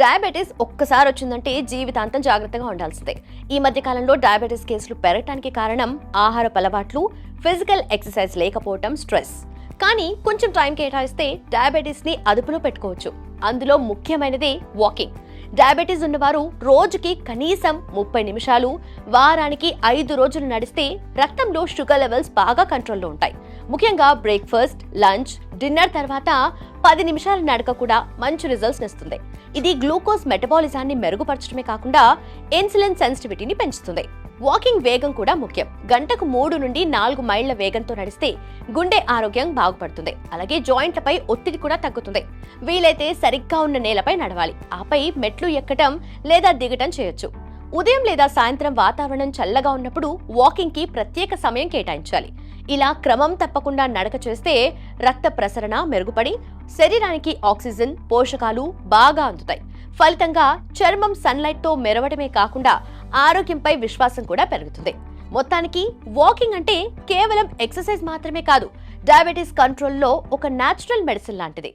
Diabetes ఒక్కసారి వచ్చిందంటే జీవితాంతం జాగ్రత్తగా ఉండాల్సిందే. ఈ మధ్య కాలంలో డయాబెటీస్ కేసులు పెరగటానికి కారణం ఆహారపు అలవాట్లు ఫిజికల్ ఎక్సర్సైజ్ లేకపోవటం స్ట్రెస్. కానీ కొంచెం టైం కేటాయిస్తే డయాబెటీస్ని అదుపులో పెట్టుకోవచ్చు. అందులో ముఖ్యమైనది వాకింగ్. డయాబెటీస్ ఉన్నవారు రోజుకి కనీసం ముప్పై నిమిషాలు వారానికి ఐదు రోజులు నడిస్తే రక్తంలో షుగర్ లెవెల్స్ బాగా కంట్రోల్లో ఉంటాయి. ముఖ్యంగా బ్రేక్ఫాస్ట్ లంచ్ డిన్నర్ తర్వాత పది నిమిషాల నడక కూడా మంచి రిజల్ట్స్ ఇస్తుంది ఇది గ్లూకోజ్ మెటబాలిజాన్ని మెరుగుపరచడమే కాకుండా ఇన్సులిన్ సెన్సిటివిటీని పెంచుతుంది. వాకింగ్ వేగం కూడా ముఖ్యం. గంటకు మూడు నుండి నాలుగు మైళ్ళ వేగంతో నడిస్తే గుండె ఆరోగ్యం బాగుపడుతుంది. అలాగే జాయింట్లపై ఒత్తిడి కూడా తగ్గుతుంది. వీలైతే సరిగ్గా ఉన్న నేలపై నడవాలి. ఆపై మెట్లు ఎక్కటం లేదా దిగటం చేయొచ్చు. ఉదయం లేదా సాయంత్రం వాతావరణం చల్లగా ఉన్నప్పుడు వాకింగ్కి ప్రత్యేక సమయం కేటాయించాలి. ఇలా క్రమం తప్పకుండా నడక చేస్తే రక్త ప్రసరణ మెరుగుపడి శరీరానికి ఆక్సిజన్ పోషకాలు బాగా అందుతాయి. ఫలితంగా చర్మం సన్లైట్తో మెరవడమే కాకుండా ఆరోగ్యంపై విశ్వాసం కూడా పెరుగుతుంది. మొత్తానికి వాకింగ్ అంటే కేవలం ఎక్సర్సైజ్ మాత్రమే కాదు డయాబెటీస్ కంట్రోల్లో ఒక న్యాచురల్ మెడిసిన్ లాంటిది.